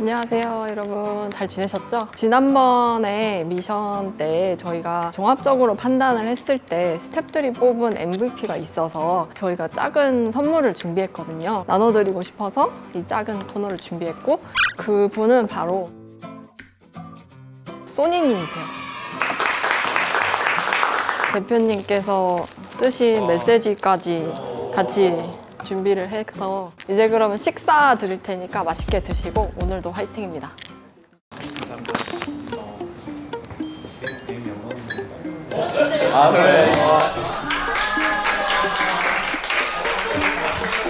안녕하세요, 여러분. 잘 지내셨죠? 지난번에 미션 때 저희가 종합적으로 판단을 했을 때 스탭들이 뽑은 MVP가 있어서 저희가 작은 선물을 준비했거든요. 나눠드리고 싶어서 이 작은 코너를 준비했고 그 분은 바로 소니님이세요. 대표님께서 쓰신 메시지까지 같이 준비를 해서 이제 그러면 식사 드릴 테니까 맛있게 드시고 오늘도 화이팅입니다.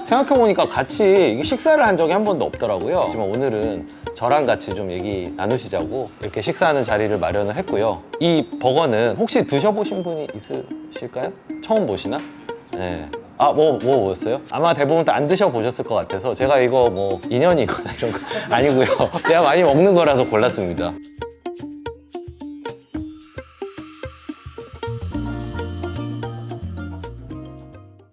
생각해보니까 같이 식사를 한 적이 한 번도 없더라고요. 하지만 오늘은 저랑 같이 좀 얘기 나누시자고 이렇게 식사하는 자리를 마련을 했고요. 이 버거는 혹시 드셔보신 분이 있으실까요? 처음 보시나? 네. 아, 뭐, 뭐 뭐였어요? 아마 대부분 다 안 드셔보셨을 것 같아서 제가 이거 뭐 인연이거나 이런 거 아니고요. 제가 많이 먹는 거라서 골랐습니다.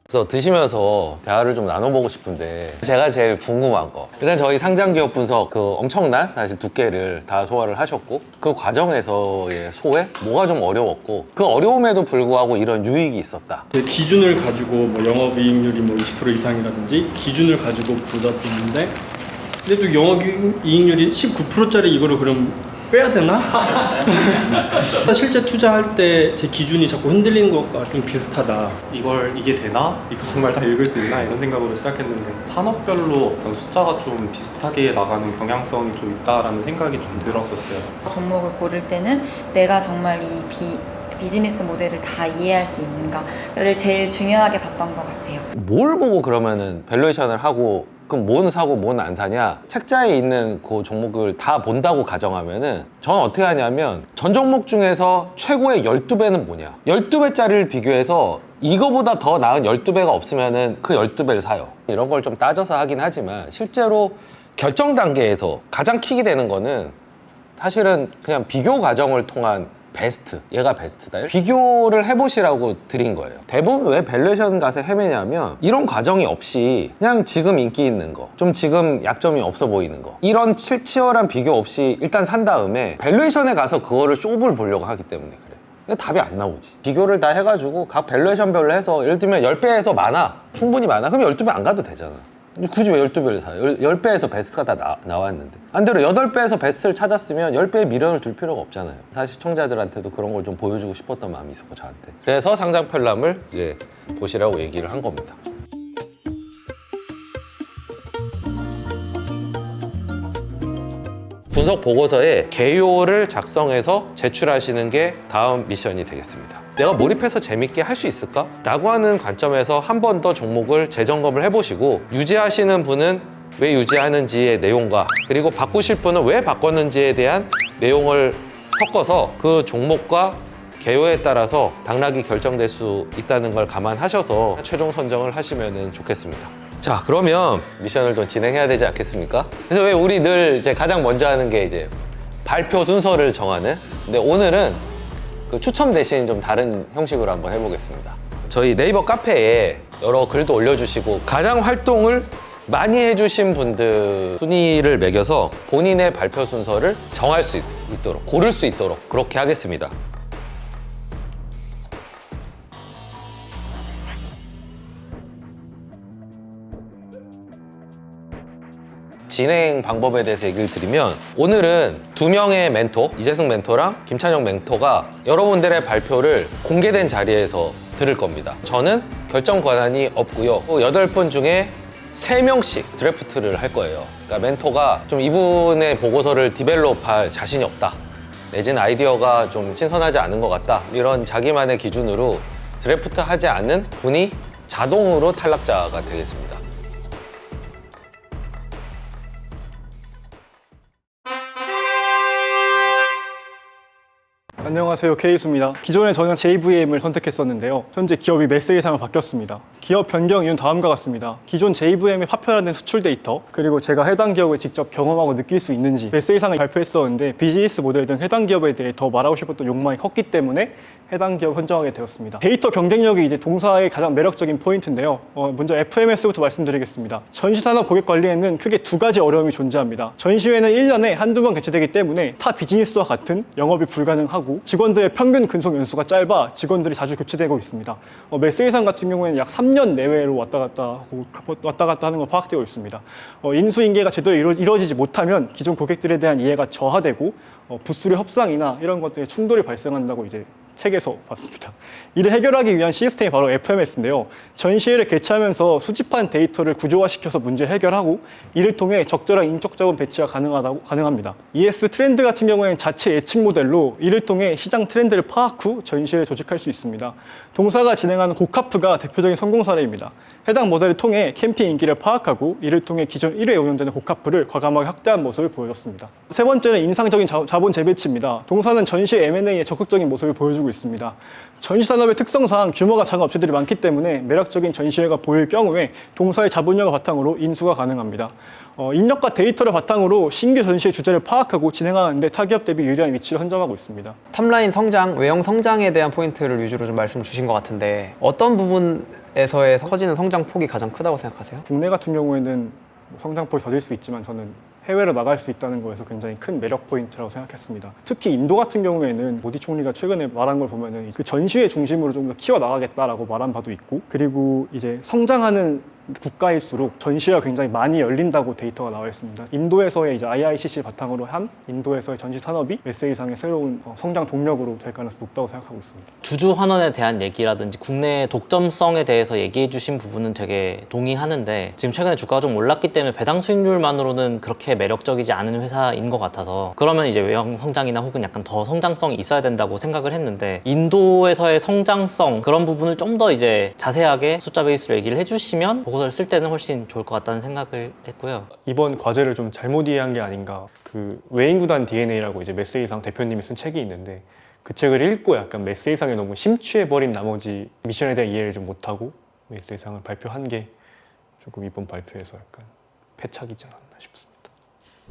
그래서 드시면서 대화를 좀 나눠보고 싶은데 제가 제일 궁금한 거. 일단 저희 상장 기업 분석 그 엄청난 사실 두께를 다 소화를 하셨고 그 과정에서의 소회 뭐가 좀 어려웠고 그 어려움에도 불구하고 이런 유익이 있었다. 그 기준을 가지고 뭐 영업이익률이 뭐 20% 이상이라든지 기준을 가지고 보다 보는데 근데 또 영업이익률이 19%짜리 이거를 그럼 빼야 되나? 실제 투자할 때 제 기준이 자꾸 흔들리는 것과 좀 비슷하다. 이걸 이게 되나? 이거 정말 다 읽을 수 있나? 이런 생각으로 시작했는데 산업별로 어떤 숫자가 좀 비슷하게 나가는 경향성이 좀 있다라는 생각이 좀 들었었어요. 종목을 고를 때는 내가 정말 이 비, 비즈니스 모델을 다 이해할 수 있는가를 제일 중요하게 봤던 것 같아요. 뭘 보고 그러면은 밸류에이션을 하고 그럼 뭔 사고 뭔 안 사냐? 책자에 있는 그 종목을 다 본다고 가정하면은 저는 어떻게 하냐면 전 종목 중에서 최고의 12배는 뭐냐? 12배짜리를 비교해서 이거보다 더 나은 12배가 없으면은 그 12배를 사요. 이런 걸 좀 따져서 하긴 하지만 실제로 결정 단계에서 가장 킥이 되는 거는 사실은 그냥 비교 과정을 통한 베스트, 얘가 베스트다. 비교를 해보시라고 드린 거예요. 대부분 왜 밸류에이션 갓에 헤매냐면 이런 과정이 없이 그냥 지금 인기 있는 거, 좀 지금 약점이 없어 보이는 거 이런 치- 치열한 비교 없이 일단 산 다음에 밸류에이션에 가서 그거를 쇼를 보려고 하기 때문에 그래. 근데 답이 안 나오지. 비교를 다 해가지고 각 밸류에이션별로 해서 예를 들면 10배에서 많아. 충분히 많아. 그럼 12배 안 가도 되잖아. 굳이 왜 12배를 사요? 10, 배에서 베스트가 다 나, 왔는데 반대로 8배에서 베스트를 찾았으면 10배의 미련을 둘 필요가 없잖아요. 사실 시청자들한테도 그런 걸 좀 보여주고 싶었던 마음이 있었고 저한테. 그래서 상장 편람을 이제 보시라고 얘기를 한 겁니다. 분석 보고서에 개요를 작성해서 제출하시는 게 다음 미션이 되겠습니다. 내가 몰입해서 재밌게 할 수 있을까? 라고 하는 관점에서 한 번 더 종목을 재점검을 해보시고 유지하시는 분은 왜 유지하는지의 내용과 그리고 바꾸실 분은 왜 바꿨는지에 대한 내용을 섞어서 그 종목과 개요에 따라서 당락이 결정될 수 있다는 걸 감안하셔서 최종 선정을 하시면 좋겠습니다. 자, 그러면 미션을 좀 진행해야 되지 않겠습니까? 그래서 왜 우리 늘 이제 가장 먼저 하는 게 이제 발표 순서를 정하는? 근데 오늘은 그 추첨 대신 좀 다른 형식으로 한번 해보겠습니다. 저희 네이버 카페에 여러 글도 올려주시고 가장 활동을 많이 해주신 분들 순위를 매겨서 본인의 발표 순서를 정할 수 있- 있도록 고를 수 있도록 그렇게 하겠습니다. 진행 방법에 대해서 얘기를 드리면 오늘은 두 명의 멘토 이재승 멘토랑 김찬영 멘토가 여러분들의 발표를 공개된 자리에서 들을 겁니다. 저는 결정 권한이 없고요. 또 여덟 분 중에 세 명씩 드래프트를 할 거예요. 그러니까 멘토가 좀 이분의 보고서를 디벨롭할 자신이 없다. 내지는 아이디어가 좀 신선하지 않은 것 같다. 이런 자기만의 기준으로 드래프트 하지 않는 분이 자동으로 탈락자가 되겠습니다. 안녕하세요. 케이수입니다. 기존에 저는 JVM을 선택했었는데요. 현재 기업이 메세이상으로 바뀌었습니다. 기업 변경 이유는 다음과 같습니다. 기존 JVM의 파편화된 수출 데이터, 그리고 제가 해당 기업을 직접 경험하고 느낄 수 있는지 메세이상을 발표했었는데 비즈니스 모델 등 해당 기업에 대해 더 말하고 싶었던 욕망이 컸기 때문에 해당 기업 선정하게 되었습니다. 데이터 경쟁력이 이제 동사의 가장 매력적인 포인트인데요. 어, 먼저 FMS부터 말씀드리겠습니다. 전시산업 고객 관리에는 크게 두 가지 어려움이 존재합니다. 전시회는 1년에 한두 번 개최되기 때문에 타 비즈니스와 같은 영업이 불가능하고 직원들의 평균 근속 연수가 짧아 직원들이 자주 교체되고 있습니다. 어, 메세이상 같은 경우에는 약 3년 내외로 왔다 갔다 하고 왔다 갔다 하는 건 파악되어 있습니다. 어, 인수 인계가 제대로 이루, 이루 어지지 못하면 기존 고객들에 대한 이해가 저하되고 어, 부수의 협상이나 이런 것들에 충돌이 발생한다고 이제 책에서 봤습니다. 이를 해결하기 위한 시스템이 바로 FMS인데요. 전시회를 개최하면서 수집한 데이터를 구조화시켜서 문제 해결하고 이를 통해 적절한 인적 자원 배치가 가능하다고 가능합니다. ES 트렌드 같은 경우에는 자체 예측 모델로 이를 통해 시장 트렌드를 파악 후 전시회를 조직할 수 있습니다. 동사가 진행하는 고카프가 대표적인 성공 사례입니다. 해당 모델을 통해 캠핑 인기를 파악하고 이를 통해 기존 1회 운영되는 고카프를 과감하게 확대한 모습을 보여줬습니다. 세 번째는 인상적인 자, 자본 재배치입니다. 동사는 전시 M&A의 적극적인 모습을 보여주고 있습니다. 전시 산업의 특성상 규모가 작은 업체들이 많기 때문에 매력적인 전시회가 보일 경우에 동사의 자본력을 바탕으로 인수가 가능합니다. 어, 인력과 데이터를 바탕으로 신규 전시의 주제를 파악하고 진행하는데 타기업 대비 유리한 위치를 선점하고 있습니다. 탑라인 성장, 외형 성장에 대한 포인트를 위주로 좀 말씀 주신 것 같은데 어떤 부분에서의 커지는 성장 폭이 가장 크다고 생각하세요? 국내 같은 경우에는 뭐 성장폭이 더딜 수 있지만 저는 해외로 나갈 수 있다는 거에서 굉장히 큰 매력 포인트라고 생각했습니다. 특히 인도 같은 경우에는 모디 총리가 최근에 말한 걸 보면은 그 전시회 중심으로 좀 더 키워 나가겠다라고 말한 바도 있고 그리고 이제 성장하는 국가일수록 전시회가 굉장히 많이 열린다고 데이터가 나와 있습니다. 인도에서의 이제 IICC 바탕으로 한 인도에서의 전시 산업이 SA상의 새로운 어, 성장 동력으로 될 가능성이 높다고 생각하고 있습니다. 주주 환원에 대한 얘기라든지 국내 독점성에 대해서 얘기해 주신 부분은 되게 동의하는데 지금 최근에 주가가 좀 올랐기 때문에 배당 수익률만으로는 그렇게 매력적이지 않은 회사인 것 같아서 그러면 이제 외형 성장이나 혹은 약간 더 성장성이 있어야 된다고 생각을 했는데 인도에서의 성장성 그런 부분을 좀 더 이제 자세하게 숫자 베이스로 얘기를 해주시면 보고 서를 쓸 때는 훨씬 좋을 것 같다는 생각을 했고요. 이번 과제를 좀 잘못 이해한 게 아닌가. 그 외인구단 DNA라고 이제 메세이상 대표님이 쓴 책이 있는데 그 책을 읽고 약간 메세이상에 너무 심취해버린 나머지 미션에 대한 이해를 좀 못하고 메세이상을 발표한 게 조금 이번 발표에서 약간 패착이지 않았나 싶습니다.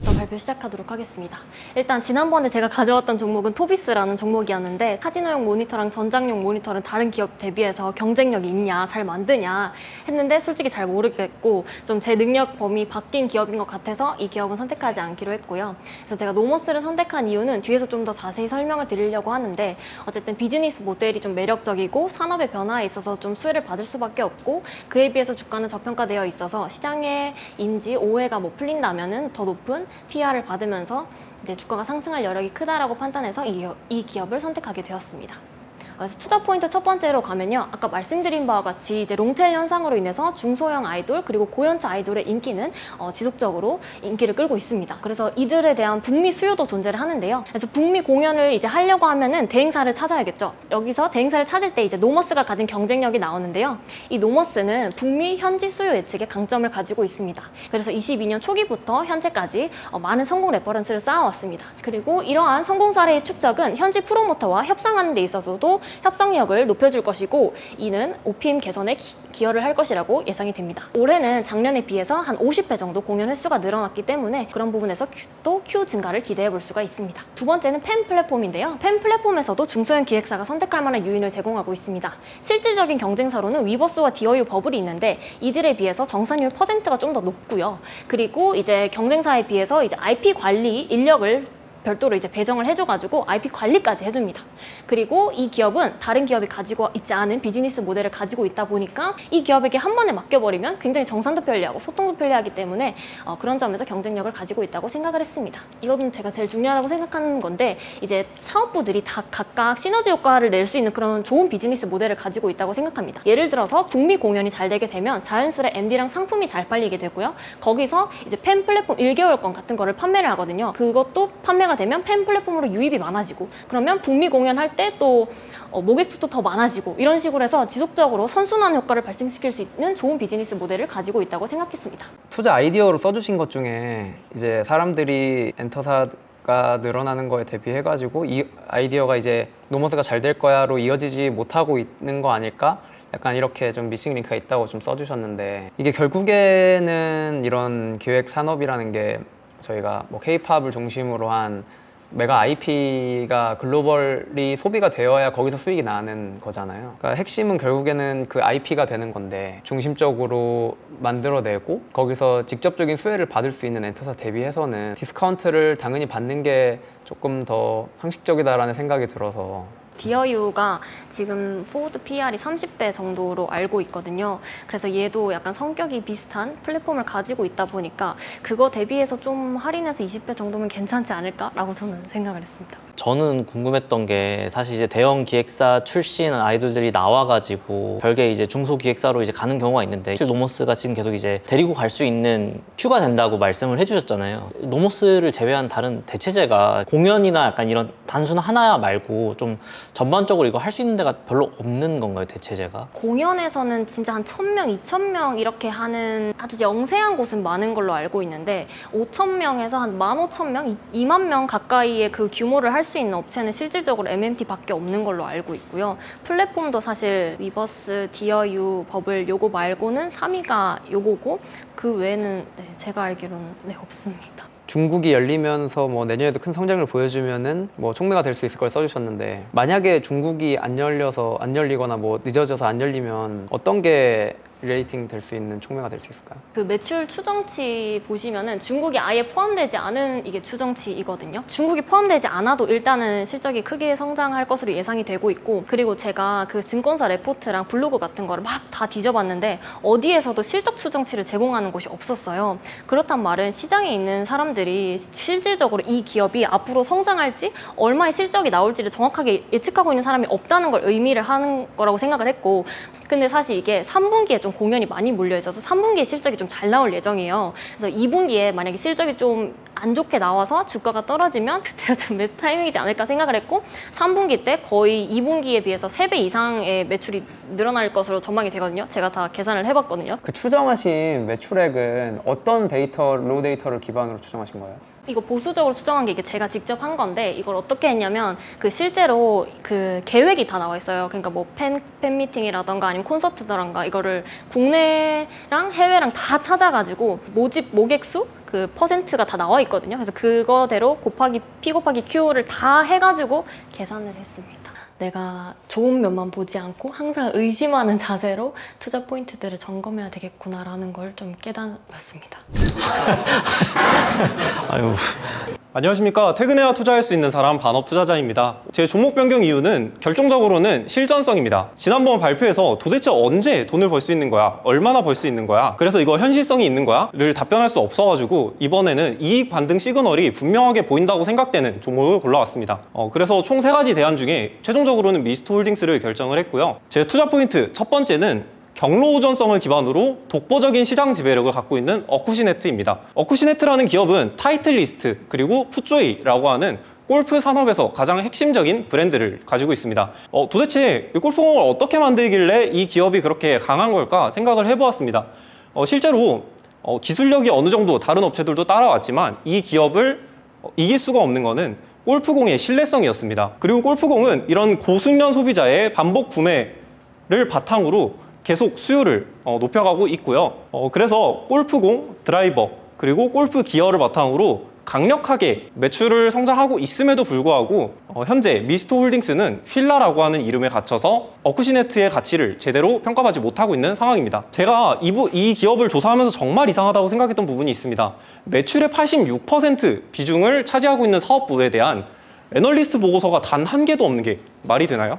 그럼 발표 시작하도록 하겠습니다. 일단 지난번에 제가 가져왔던 종목은 토비스라는 종목이었는데 카지노용 모니터랑 전장용 모니터는 다른 기업 대비해서 경쟁력이 있냐, 잘 만드냐 했는데 솔직히 잘 모르겠고 좀 제 능력 범위 바뀐 기업인 것 같아서 이 기업은 선택하지 않기로 했고요. 그래서 제가 노머스를 선택한 이유는 뒤에서 좀 더 자세히 설명을 드리려고 하는데 어쨌든 비즈니스 모델이 좀 매력적이고 산업의 변화에 있어서 좀 수혜를 받을 수밖에 없고 그에 비해서 주가는 저평가되어 있어서 시장의 인지 오해가 뭐 풀린다면은 더 높은 PR을 받으면서 이제 주가가 상승할 여력이 크다라고 판단해서 이, 이 기업을 선택하게 되었습니다. 그래서 투자 포인트 첫 번째로 가면요. 아까 말씀드린 바와 같이 이제 롱테일 현상으로 인해서 중소형 아이돌 그리고 고연차 아이돌의 인기는 어, 지속적으로 인기를 끌고 있습니다. 그래서 이들에 대한 북미 수요도 존재를 하는데요. 그래서 북미 공연을 이제 하려고 하면은 대행사를 찾아야겠죠. 여기서 대행사를 찾을 때 이제 노머스가 가진 경쟁력이 나오는데요. 이 노머스는 북미 현지 수요 예측에 강점을 가지고 있습니다. 그래서 22년 초기부터 현재까지 어, 많은 성공 레퍼런스를 쌓아왔습니다. 그리고 이러한 성공 사례의 축적은 현지 프로모터와 협상하는 데 있어서도 협상력을 높여줄 것이고 이는 OPM 개선에 기, 기여를 할 것이라고 예상이 됩니다. 올해는 작년에 비해서 한 50배 정도 공연 횟수가 늘어났기 때문에 그런 부분에서 Q, 또 Q 증가를 기대해 볼 수가 있습니다. 두 번째는 팬 플랫폼인데요. 팬 플랫폼에서도 중소형 기획사가 선택할 만한 유인을 제공하고 있습니다. 실질적인 경쟁사로는 위버스와 디어유 버블이 있는데 이들에 비해서 정산율 퍼센트가 좀 더 높고요. 그리고 이제 경쟁사에 비해서 이제 IP 관리 인력을 별도로 이제 배정을 해줘가지고 IP 관리까지 해줍니다. 그리고 이 기업은 다른 기업이 가지고 있지 않은 비즈니스 모델을 가지고 있다 보니까 이 기업에게 한 번에 맡겨버리면 굉장히 정산도 편리하고 소통도 편리하기 때문에 어, 그런 점에서 경쟁력을 가지고 있다고 생각을 했습니다. 이건 제가 제일 중요하다고 생각하는 건데 이제 사업부들이 다 각각 시너지 효과를 낼 수 있는 그런 좋은 비즈니스 모델을 가지고 있다고 생각합니다. 예를 들어서 북미 공연이 잘 되게 되면 자연스레 MD랑 상품이 잘 팔리게 되고요. 거기서 이제 팬 플랫폼 1개월권 같은 거를 판매를 하거든요. 그것도 판매가 되면 팬 플랫폼으로 유입이 많아지고 그러면 북미 공연할 때또 어, 모객 수도 더 많아지고 이런 식으로 해서 지속적으로 선순환 효과를 발생시킬 수 있는 좋은 비즈니스 모델을 가지고 있다고 생각했습니다. 투자 아이디어로 써주신 것 중에 이제 사람들이 엔터사 가 늘어나는 거에 대비해가지고 이 아이디어가 이제 노머스가 잘 될 거야로 이어지지 못하고 있는 거 아닐까? 약간 이렇게 좀 미싱 링크가 있다고 좀 써주셨는데 이게 결국에는 이런 기획 산업이라는 게 저희가 뭐 K-팝을 중심으로 한 메가 IP가 글로벌리 소비가 되어야 거기서 수익이 나는 거잖아요. 그러니까 핵심은 결국에는 그 IP가 되는 건데 중심적으로 만들어내고 거기서 직접적인 수혜를 받을 수 있는 엔터사 대비해서는 디스카운트를 당연히 받는 게 조금 더 상식적이다라는 생각이 들어서 디어유가 지금 포워드 PR이 30배 정도로 알고 있거든요. 그래서 얘도 약간 성격이 비슷한 플랫폼을 가지고 있다 보니까 그거 대비해서 좀 할인해서 20배 정도면 괜찮지 않을까라고 저는 생각을 했습니다. 저는 궁금했던 게 사실 이제 대형 기획사 출신 아이돌들이 나와가지고 별개 이제 중소 기획사로 이제 가는 경우가 있는데 사실 노모스가 지금 계속 이제 데리고 갈 수 있는 큐가 된다고 말씀을 해주셨잖아요. 노모스를 제외한 다른 대체제가 공연이나 약간 이런 단순 하나 말고 좀 전반적으로 이거 할 수 있는 데가 별로 없는 건가요, 대체제가? 공연에서는 진짜 한 1000명, 2000명 이렇게 하는 아주 영세한 곳은 많은 걸로 알고 있는데 5000명에서 한 15,000명, 2만 명 가까이의 그 규모를 할수 있는 업체는 실질적으로 MMT밖에 없는 걸로 알고 있고요. 플랫폼도 사실 위버스, 디어유, 버블 요거 말고는 3위가 요거고 그 외에는 네, 제가 알기로는 네, 없습니다. 중국이 열리면서 뭐 내년에도 큰 성장을 보여주면은 뭐 촉매가 될 수 있을 걸 써주셨는데 만약에 중국이 안 열려서 안 열리거나 뭐 늦어져서 안 열리면 어떤 게 레이팅 될 수 있는 촉매가 될 수 있을까요? 그 매출 추정치 보시면은 중국이 아예 포함되지 않은 이게 추정치이거든요. 중국이 포함되지 않아도 일단은 실적이 크게 성장할 것으로 예상이 되고 있고 그리고 제가 그 증권사 레포트랑 블로그 같은 거를 막 다 뒤져봤는데 어디에서도 실적 추정치를 제공하는 곳이 없었어요. 그렇단 말은 시장에 있는 사람들이 실질적으로 이 기업이 앞으로 성장할지 얼마의 실적이 나올지를 정확하게 예측하고 있는 사람이 없다는 걸 의미를 하는 거라고 생각을 했고 근데 사실 이게 3분기에 좀 공연이 많이 몰려 있어서 3분기에 실적이 좀 잘 나올 예정이에요. 그래서 2분기에 만약에 실적이 좀 안 좋게 나와서 주가가 떨어지면 그때가 좀 매수 타이밍이지 않을까 생각을 했고 3분기 때 거의 2분기에 비해서 3배 이상의 매출이 늘어날 것으로 전망이 되거든요. 제가 다 계산을 해봤거든요. 그 추정하신 매출액은 어떤 데이터, 로 데이터를 기반으로 추정하신 거예요? 이거 보수적으로 추정한 게 이게 제가 직접 한 건데 이걸 어떻게 했냐면 그 실제로 그 계획이 다 나와 있어요. 그러니까 뭐 팬 팬 미팅이라던가 아니면 콘서트라던가 이거를 국내랑 해외랑 다 찾아가지고 모집 모객 수 그 퍼센트가 다 나와 있거든요. 그래서 그거대로 곱하기 P 곱하기 Q를 다 해가지고 계산을 했습니다. 내가 좋은 면만 보지 않고 항상 의심하는 자세로 투자 포인트들을 점검해야 되겠구나라는 걸 좀 깨달았습니다. 아유. 안녕하십니까. 퇴근해야 투자할 수 있는 사람 반업 투자자입니다. 제 종목 변경 이유는 결정적으로는 실전성입니다. 지난번 발표에서 도대체 언제 돈을 벌 수 있는 거야? 얼마나 벌 수 있는 거야? 그래서 이거 현실성이 있는 거야? 를 답변할 수 없어가지고 이번에는 이익 반등 시그널이 분명하게 보인다고 생각되는 종목을 골라왔습니다. 어, 그래서 총 세 가지 대안 중에 최종적으로는 미스트 홀딩스를 결정을 했고요. 제 투자 포인트 첫 번째는 경로 오전성을 기반으로 독보적인 시장 지배력을 갖고 있는 어쿠시네트입니다. 어쿠시네트라는 기업은 타이틀리스트 그리고 푸조이라고 하는 골프 산업에서 가장 핵심적인 브랜드를 가지고 있습니다. 어, 도대체 이 골프공을 어떻게 만들길래 이 기업이 그렇게 강한 걸까 생각을 해보았습니다. 어, 실제로 어, 기술력이 어느 정도 다른 업체들도 따라왔지만 이 기업을 어, 이길 수가 없는 거는 골프공의 신뢰성이었습니다. 그리고 골프공은 이런 고숙련 소비자의 반복 구매를 바탕으로 계속 수요를 어, 높여가고 있고요. 어, 그래서 골프공, 드라이버, 그리고 골프 기어를 바탕으로 강력하게 매출을 성장하고 있음에도 불구하고 어, 현재 미스터 홀딩스는 휠라라고 하는 이름에 갇혀서 어쿠시네트의 가치를 제대로 평가받지 못하고 있는 상황입니다. 제가 이, 부, 이 기업을 조사하면서 정말 이상하다고 생각했던 부분이 있습니다. 매출의 86% 비중을 차지하고 있는 사업부에 대한 애널리스트 보고서가 단 한 개도 없는 게 말이 되나요?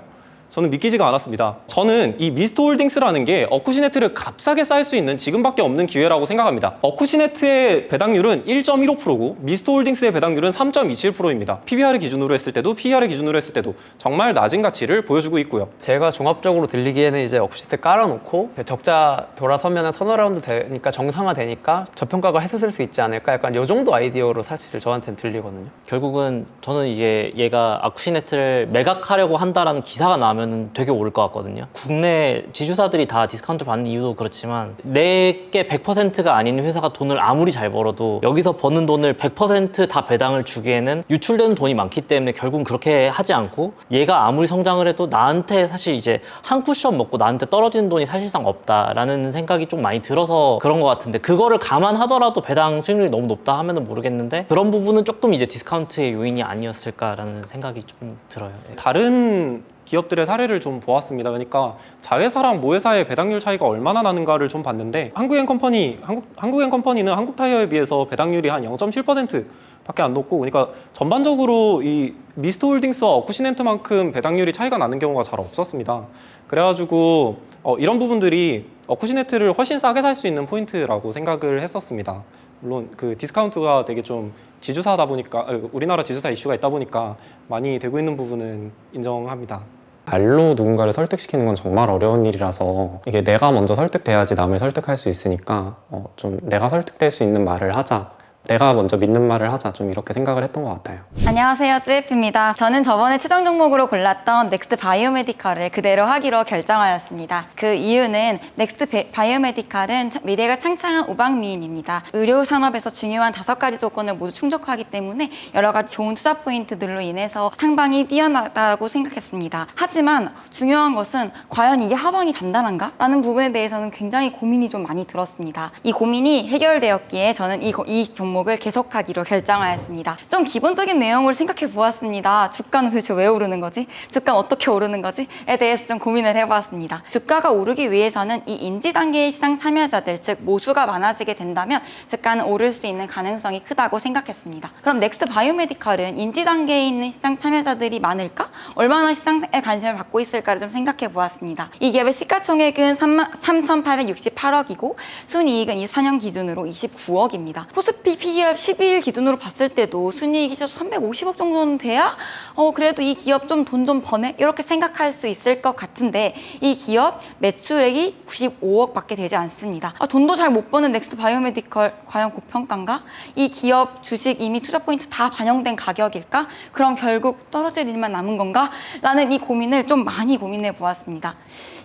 저는 믿기지가 않았습니다. 저는 이 미스터 홀딩스라는 게 어쿠시네트를 값싸게 쌓을 수 있는 지금밖에 없는 기회라고 생각합니다. 어쿠시네트의 배당률은 1.15%고 미스터 홀딩스의 배당률은 3.27%입니다. PBR을 기준으로 했을 때도 PER을 기준으로 했을 때도 정말 낮은 가치를 보여주고 있고요. 제가 종합적으로 들리기에는 이제 억시트 깔아놓고 적자 돌아서면 턴어라운드 되니까 정상화 되니까 저평가가 했을 수 있지 않을까 약간 요 정도 아이디어로 사실 저한테는 들리거든요. 결국은 저는 이게 얘가 아쿠시네트를 매각하려고 한다라는 기사가 나면 나면은 되게 오를 것 같거든요. 국내 지주사들이 다 디스카운트 받는 이유도 그렇지만 내게 100%가 아닌 회사가 돈을 아무리 잘 벌어도 여기서 버는 돈을 100%다 배당을 주기에는 유출되는 돈이 많기 때문에 결국은 그렇게 하지 않고 얘가 아무리 성장을 해도 나한테 사실 이제 한 쿠션 먹고 나한테 떨어지는 돈이 사실상 없다라는 생각이 좀 많이 들어서 그런 것 같은데 그거를 감안하더라도 배당 수익률이 너무 높다 하면은 모르겠는데 그런 부분은 조금 이제 디스카운트의 요인이 아니었을까라는 생각이 조금 들어요. 네. 다른 기업들의 사례를 좀 보았습니다. 그러니까 자회사랑 모회사의 배당률 차이가 얼마나 나는가를 좀 봤는데 한국엔컴퍼니 한국 한국엔컴퍼니는 한국타이어에 비해서 배당률이 한 0.7% 밖에 안 높고 그러니까 전반적으로 이 미스트홀딩스와 어쿠시넨트만큼 배당률이 차이가 나는 경우가 잘 없었습니다. 그래가지고 어, 이런 부분들이 어 쿠시네트를 훨씬 싸게 살 수 있는 포인트라고 생각을 했었습니다. 물론 그 디스카운트가 되게 좀 지주사다 보니까 아, 우리나라 지주사 이슈가 있다 보니까 많이 되고 있는 부분은 인정합니다. 말로 누군가를 설득시키는 건 정말 어려운 일이라서 이게 내가 먼저 설득돼야지 남을 설득할 수 있으니까 어, 좀 내가 설득될 수 있는 말을 하자 내가 먼저 믿는 말을 하자 좀 이렇게 생각을 했던 것 같아요. 안녕하세요. 쯔에프입니다. 저는 저번에 최종 종목으로 골랐던 넥스트 바이오메디칼을 그대로 하기로 결정하였습니다. 그 이유는 넥스트 베- 바이오메디칼은 차- 미래가 창창한 우방미인입니다. 의료 산업에서 중요한 다섯 가지 조건을 모두 충족하기 때문에 여러 가지 좋은 투자 포인트들로 인해서 상방이 뛰어나다고 생각했습니다. 하지만 중요한 것은 과연 이게 하방이 단단한가? 라는 부분에 대해서는 굉장히 고민이 좀 많이 들었습니다. 이 고민이 해결되었기에 저는 이, 고- 이 종목 을 계속하기로 결정하였습니다. 좀 기본적인 내용을 생각해 보았습니다. 주가는 도대체 왜 오르는 거지? 주가는 어떻게 오르는 거지?에 대해서 좀 고민을 해보았습니다. 주가가 오르기 위해서는 이 인지 단계의 시장 참여자들, 즉 모수가 많아지게 된다면 주가는 오를 수 있는 가능성이 크다고 생각했습니다. 그럼 넥스트 바이오메디컬은 인지 단계에 있는 시장 참여자들이 많을까? 얼마나 시장에 관심을 받고 있을까를 좀 생각해 보았습니다. 이 기업의 시가총액은 3,868억이고 순이익은 24년 기준으로 29억입니다. 코스피 PER 12일 기준으로 봤을 때도 순이익이 350억 정도는 돼야 어 그래도 이 기업 좀돈좀 버네 이렇게 생각할 수 있을 것 같은데 이 기업 매출액이 95억밖에 되지 않습니다. 아, 돈도 잘 못 버는 넥스트 바이오메디컬 과연 고평가인가? 이 기업 주식 이미 투자 포인트 다 반영된 가격일까? 그럼 결국 떨어질 일만 남은 건가? 라는 이 고민을 좀 많이 고민해 보았습니다.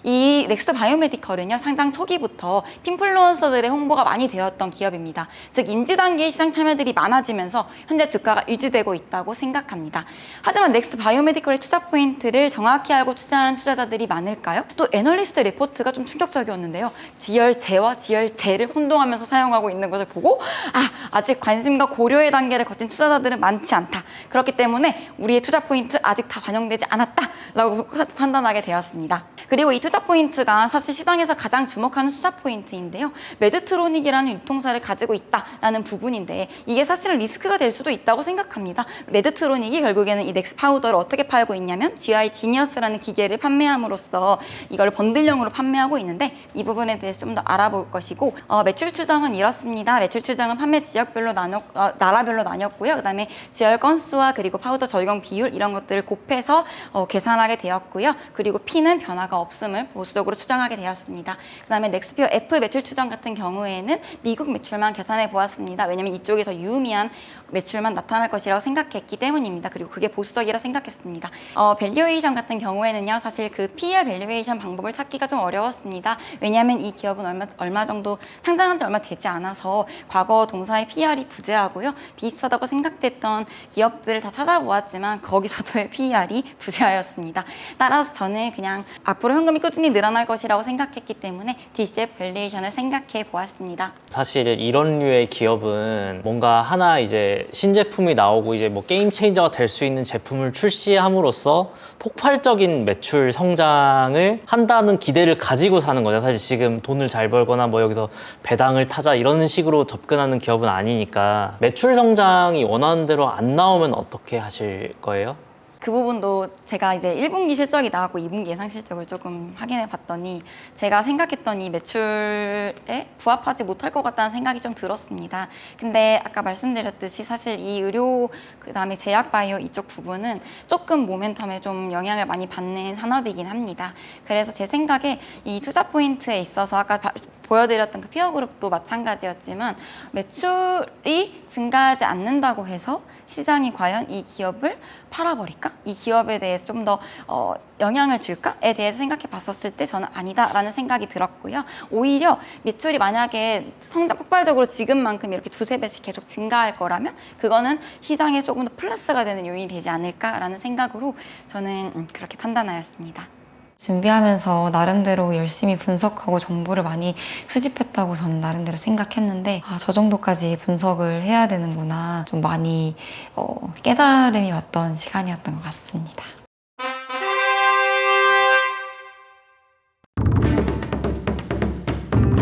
이 넥스트 바이오메디컬은요 상장 초기부터 핀플루언서들의 홍보가 많이 되었던 기업입니다. 즉 인지 단계 시장 참여들이 많아지면서 현재 주가가 유지되고 있다고 생각합니다. 하지만 넥스트 바이오메디컬의 투자 포인트를 정확히 알고 투자하는 투자자들이 많을까요? 또 애널리스트 리포트가 좀 충격적이었는데요. 지열제와 지열제를 혼동하면서 사용하고 있는 것을 보고 아 아직 관심과 고려의 단계를 거친 투자자들은 많지 않다. 그렇기 때문에 우리의 투자 포인트 아직 다 반영되지 않았다라고 판단하게 되었습니다. 그리고 이 투자 포인트가 사실 시장에서 가장 주목하는 투자 포인트인데요. 메드트로닉이라는 유통사를 가지고 있다라는 부분인 데 이게 사실은 리스크가 될 수도 있다고 생각합니다. 메드트로닉이 결국에는 이 넥스 파우더를 어떻게 팔고 있냐면 GI 지니어스라는 기계를 판매함으로써 이걸 번들형으로 판매하고 있는데 이 부분에 대해서 좀 더 알아볼 것이고 어, 매출 추정은 이렇습니다. 매출 추정은 판매 지역별로 나눴 어, 나라별로 나뉘었고요. 그다음에 지열 건수와 그리고 파우더 적용 비율 이런 것들을 곱해서 어, 계산하게 되었고요. 그리고 P는 변화가 없음을 보수적으로 추정하게 되었습니다. 그다음에 넥스피어 F 매출 추정 같은 경우에는 미국 매출만 계산해 보았습니다. 왜냐하면 이쪽이 더 유의미한 매출만 나타날 것이라고 생각했기 때문입니다. 그리고 그게 보수적이라 생각했습니다. 어, 밸류에이션 같은 경우에는요, 사실 그 PER 밸류에이션 방법을 찾기가 좀 어려웠습니다. 왜냐하면 이 기업은 얼마, 얼마 정도 상장한 지 얼마 되지 않아서 과거 동사의 PER이 부재하고요, 비슷하다고 생각됐던 기업들을 다 찾아보았지만 거기서도의 PER이 부재하였습니다. 따라서 저는 그냥 앞으로 현금이 꾸준히 늘어날 것이라고 생각했기 때문에 DCF 밸류에이션을 생각해 보았습니다. 사실 이런 류의 기업은 뭔가 하나 이제 신제품이 나오고 이제 뭐 게임 체인저가 될 수 있는 제품을 출시함으로써 폭발적인 매출 성장을 한다는 기대를 가지고 사는 거죠. 사실 지금 돈을 잘 벌거나 뭐 여기서 배당을 타자 이런 식으로 접근하는 기업은 아니니까 매출 성장이 원하는 대로 안 나오면 어떻게 하실 거예요? 그 부분도 제가 이제 1분기 실적이 나왔고 2분기 예상 실적을 조금 확인해 봤더니 제가 생각했던 이 매출에 부합하지 못할 것 같다는 생각이 좀 들었습니다. 근데 아까 말씀드렸듯이 사실 이 의료 그다음에 제약 바이오 이쪽 부분은 조금 모멘텀에 좀 영향을 많이 받는 산업이긴 합니다. 그래서 제 생각에 이 투자 포인트에 있어서 아까 바- 보여드렸던 그 피어 그룹도 마찬가지였지만 매출이 증가하지 않는다고 해서 시장이 과연 이 기업을 팔아버릴까? 이 기업에 대해서 좀 더 어, 영향을 줄까?에 대해서 생각해 봤었을 때 저는 아니다라는 생각이 들었고요. 오히려 매출이 만약에 성장 폭발적으로 지금만큼 이렇게 두세 배씩 계속 증가할 거라면 그거는 시장에 조금 더 플러스가 되는 요인이 되지 않을까라는 생각으로 저는 음, 그렇게 판단하였습니다. 준비하면서 나름대로 열심히 분석하고 정보를 많이 수집했다고 저는 나름대로 생각했는데 아, 저 정도까지 분석을 해야 되는구나 좀 많이 어, 깨달음이 왔던 시간이었던 것 같습니다.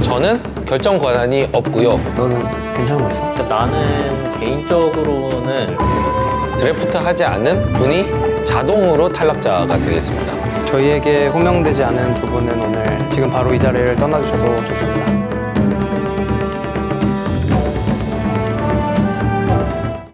저는 결정 권한이 없고요. 너는 괜찮은 거 있어? 그러니까 나는 개인적으로는 드래프트 하지 않는 분이 자동으로 탈락자가 되겠습니다. 저희에게 호명되지 않은 두 분은 오늘 지금 바로 이 자리를 떠나주셔도 좋습니다.